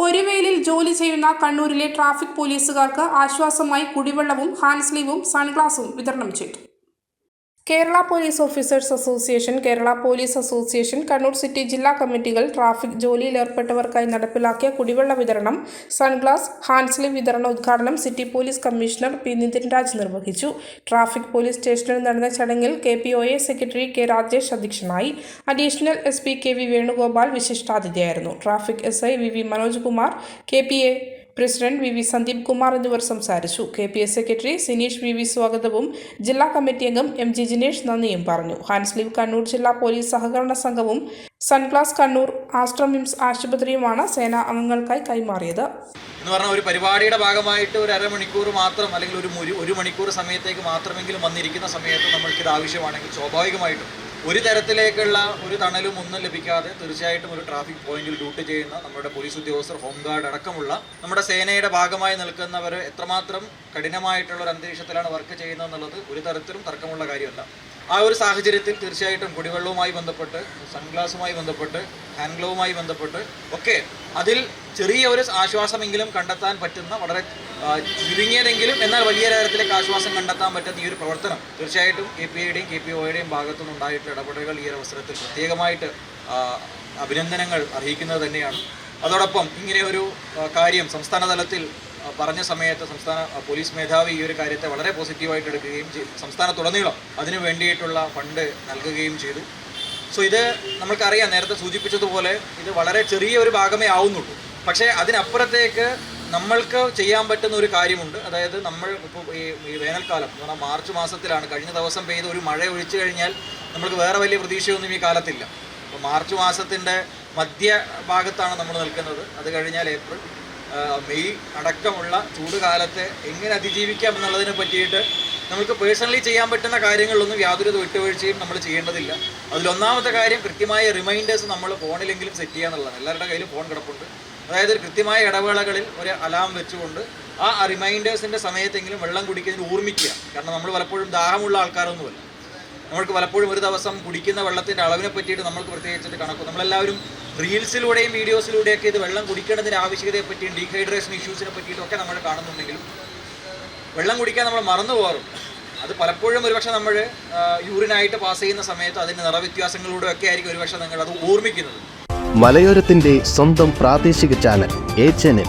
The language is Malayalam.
പൊരിവെയിലിൽ ജോലി ചെയ്യുന്ന കണ്ണൂരിലെ ട്രാഫിക് പോലീസുകാർക്ക് ആശ്വാസമായി കുടിവെള്ളവും ഹാൻഡ് സ്ലീവും സൺഗ്ലാസും വിതരണം ചെയ്തു. Kerala police officers association Kerala police association Kannur city ജില്ലാ കമ്മിറ്റികൾ ട്രാഫിക് ജോലിയിൽ ഏർപ്പെട്ടവർക്കായി നടപ്പിലാക്കിയ കുടിവെള്ള വിതരണം സൺഗ്ലാസ് ഹാൻസ്ലി വിതരണ ഉദ്ഘാടനം city police commissioner P Nithin Raj നിർവഹിച്ചു. ട്രാഫിക് പോലീസ് സ്റ്റേഷനിൽ നടന്ന ചടങ്ങിൽ K P O A secretary K Rajesh അധ്യക്ഷനായി. Additional S P K V Venugopal വിശിഷ്ടാതിഥിയായിരുന്നു. Traffic S I V V Manoj Kumar K P A president V V Sandeep Kumar എന്നിവർ സംസാരിച്ചു. K P S secretary Sineesh V V സ്വാഗതവും ജില്ലാ കമ്മിറ്റി അംഗം എം ജി ജിനേഷ് നന്ദിയും പറഞ്ഞു. ഹാൻസ്ലീവ് കണ്ണൂർ ജില്ലാ പോലീസ് സഹകരണ സംഘവും സൺഗ്ലാസ് കണ്ണൂർ ആസ്ട്രമിംസ് ആശുപത്രിയുമാണ് സേനാ അംഗങ്ങൾക്കായി കൈമാറിയത്. എന്ന് പറഞ്ഞാൽ ഒരു പരിപാടിയുടെ ഭാഗമായിട്ട് ഒരു അരമണിക്കൂർ മാത്രം അല്ലെങ്കിൽ ഒരു ഒരു മണിക്കൂർ സമയത്തേക്ക് മാത്രമെങ്കിലും വന്നിരിക്കുന്ന സമയത്ത് നമ്മൾക്കിത് ആവശ്യമാണെങ്കിൽ സ്വാഭാവികമായിട്ടും ഒരു തരത്തിലേക്കുള്ള ഒരു തണലും ഒന്നും ലഭിക്കാതെ തീർച്ചയായിട്ടും ഒരു ട്രാഫിക് പോയിന്റിൽ ഡ്യൂട്ടി ചെയ്യുന്ന നമ്മുടെ പോലീസ് ഉദ്യോഗസ്ഥർ ഹോംഗാർഡ് അടക്കമുള്ള നമ്മുടെ സേനയുടെ ഭാഗമായി നിൽക്കുന്നവർ എത്രമാത്രം കഠിനമായിട്ടുള്ള ഒരു അന്തരീക്ഷത്തിലാണ് വർക്ക് ചെയ്യുന്നത് എന്നുള്ളത് ഒരു തരത്തിലും തർക്കമുള്ള കാര്യമല്ല. ആ ഒരു സാഹചര്യത്തിൽ തീർച്ചയായിട്ടും കുടിവെള്ളവുമായി ബന്ധപ്പെട്ട് സൺഗ്ലാസുമായി ബന്ധപ്പെട്ട് ഹാൻഡ് ഗ്ലോവുമായി ബന്ധപ്പെട്ട് ഒക്കെ അതിൽ ചെറിയ ഒരു ആശ്വാസമെങ്കിലും കണ്ടെത്താൻ പറ്റുന്ന വളരെ ചുരുങ്ങിയതെങ്കിലും എന്നാൽ വലിയ തരത്തിലേക്ക് ആശ്വാസം കണ്ടെത്താൻ പറ്റുന്ന ഈ ഒരു പ്രവർത്തനം തീർച്ചയായിട്ടും കെ പി ഐയുടെയും കെ പി ഒയുടെയും ഭാഗത്തുനിന്നുണ്ടായിട്ട് ഇടപെടലുകൾ ഈ അവസരത്തിൽ പ്രത്യേകമായിട്ട് അഭിനന്ദനങ്ങൾ അർഹിക്കുന്നത് തന്നെയാണ്. അതോടൊപ്പം ഇങ്ങനെ ഒരു കാര്യം സംസ്ഥാന തലത്തിൽ പറഞ്ഞ സമയത്ത് സംസ്ഥാന പോലീസ് മേധാവി ഈ ഒരു കാര്യത്തെ വളരെ പോസിറ്റീവായിട്ട് എടുക്കുകയും ചെയ്തു സംസ്ഥാനത്തുടനീളം അതിനു വേണ്ടിയിട്ടുള്ള ഫണ്ട് നൽകുകയും ചെയ്തു. സോ ഇത് നമുക്കറിയാം നേരത്തെ സൂചിപ്പിച്ചതുപോലെ ഇത് വളരെ ചെറിയ ഒരു ഭാഗമേ ആവുന്നുള്ളൂ. പക്ഷേ അതിനപ്പുറത്തേക്ക് നമ്മൾക്ക് ചെയ്യാൻ പറ്റുന്ന ഒരു കാര്യമുണ്ട്. അതായത് നമ്മൾ ഇപ്പോൾ ഈ ഈ വേനൽക്കാലം എന്ന് പറഞ്ഞാൽ മാർച്ച് മാസത്തിലാണ് കഴിഞ്ഞ ദിവസം പെയ്ത ഒരു മഴ ഒഴിച്ചു കഴിഞ്ഞാൽ നമുക്ക് വേറെ വലിയ പ്രതീക്ഷയൊന്നും ഈ കാലത്തില്ല. അപ്പോൾ മാർച്ച് മാസത്തിന്റെ മധ്യ ഭാഗത്താണ് നമ്മൾ നിൽക്കുന്നത്. അത് കഴിഞ്ഞാൽ ഏപ്രിൽ. മെയ് അടക്കമുള്ള ചൂട് കാലത്തെ എങ്ങനെ അതിജീവിക്കാം എന്നുള്ളതിനെ പറ്റിയിട്ട് നമുക്ക് പേഴ്സണലി ചെയ്യാൻ പറ്റുന്ന കാര്യങ്ങളിലൊന്നും യാതൊരു വിട്ടുവീഴ്ചയും നമ്മൾ ചെയ്യേണ്ടതില്ല. അതിലൊന്നാമത്തെ കാര്യം കൃത്യമായ റിമൈൻഡേഴ്സ് നമ്മൾ ഫോണിലെങ്കിലും സെറ്റ് ചെയ്യുക എന്നുള്ളതാണ്. എല്ലാവരുടെ കയ്യിലും ഫോൺ കിടപ്പുണ്ട്. അതായത് ഒരു കൃത്യമായ ഇടവേളകളിൽ ഒരു അലാം വെച്ചുകൊണ്ട് ആ റിമൈൻഡേഴ്സിന്റെ സമയത്തെങ്കിലും വെള്ളം കുടിക്കുന്നതിന് ഓർമ്മിക്കുക കാരണം നമ്മൾ പലപ്പോഴും ദാഹമുള്ള ആൾക്കാരൊന്നുമല്ല. നമ്മൾക്ക് പലപ്പോഴും ഒരു ദിവസം കുടിക്കുന്ന വെള്ളത്തിന്റെ അളവിനെ പറ്റിയിട്ട് നമ്മൾക്ക് പ്രത്യേകിച്ചിട്ട് കണക്കും. നമ്മളെല്ലാവരും റീൽസിലൂടെയും വീഡിയോസിലൂടെയൊക്കെ ഇത് വെള്ളം കുടിക്കേണ്ടതിന്റെ ആവശ്യകതയെ പറ്റിയും ഡീഹൈഡ്രേഷൻ ഇഷ്യൂസിനെ പറ്റിയിട്ടൊക്കെ നമ്മൾ കാണുന്നുണ്ടെങ്കിലും വെള്ളം കുടിക്കാൻ നമ്മൾ മറന്നു പോകാറുണ്ട്. അത് പലപ്പോഴും ഒരുപക്ഷെ നമ്മൾ യൂറിനായിട്ട് പാസ് ചെയ്യുന്ന സമയത്ത് അതിന്റെ നിറവ്യത്യാസങ്ങളിലൂടെ ഒക്കെ ആയിരിക്കും ഒരുപക്ഷെ നിങ്ങൾ അത് ഓർമ്മിക്കുന്നത്. മലയോരത്തിന്റെ സ്വന്തം പ്രാദേശിക ചാനൽ എ ചാനൽ.